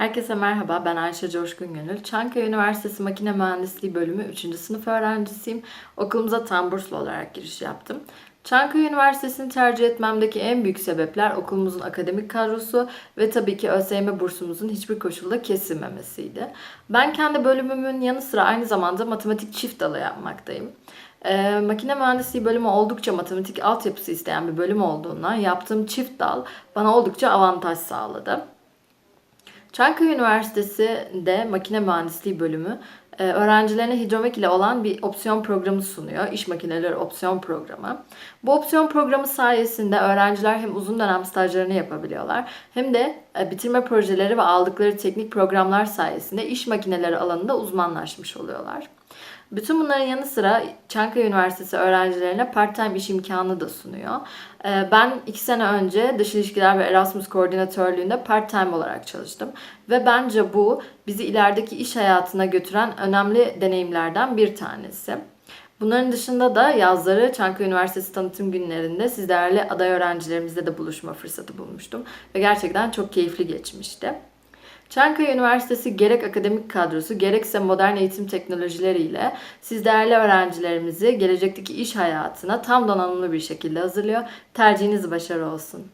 Herkese merhaba, ben Ayşe Coşkun Gönül. Çankaya Üniversitesi Makine Mühendisliği Bölümü 3. sınıf öğrencisiyim. Okulumuza tam burslu olarak giriş yaptım. Çankaya Üniversitesi'ni tercih etmemdeki en büyük sebepler okulumuzun akademik kadrosu ve tabii ki ÖSYM bursumuzun hiçbir koşulda kesilmemesiydi. Ben kendi bölümümün yanı sıra aynı zamanda matematik çift dalı yapmaktayım. Ee, makine mühendisliği bölümü oldukça matematik altyapısı isteyen bir bölüm olduğundan yaptığım çift dal bana oldukça avantaj sağladı. Çankaya Üniversitesi'de makine mühendisliği bölümü öğrencilerine hidromek ile olan bir opsiyon programı sunuyor. İş makineleri opsiyon programı. Bu opsiyon programı sayesinde öğrenciler hem uzun dönem stajlarını yapabiliyorlar hem de e, bitirme projeleri ve aldıkları teknik programlar sayesinde iş makineleri alanında uzmanlaşmış oluyorlar. Bütün bunların yanı sıra Çankaya Üniversitesi öğrencilerine part-time iş imkanı da sunuyor. Ee, Ben iki sene önce dış ilişkiler ve Erasmus koordinatörlüğünde part-time olarak çalıştım. Ve bence bu bizi ilerideki iş hayatına götüren önemli deneyimlerden bir tanesi. Bunların dışında da yazları Çankaya Üniversitesi tanıtım günlerinde siz değerli aday öğrencilerimizle de buluşma fırsatı bulmuştum. Ve gerçekten çok keyifli geçmişti. Çankaya Üniversitesi gerek akademik kadrosu gerekse modern eğitim teknolojileriyle siz değerli öğrencilerimizi gelecekteki iş hayatına tam donanımlı bir şekilde hazırlıyor. Tercihiniz başarı olsun.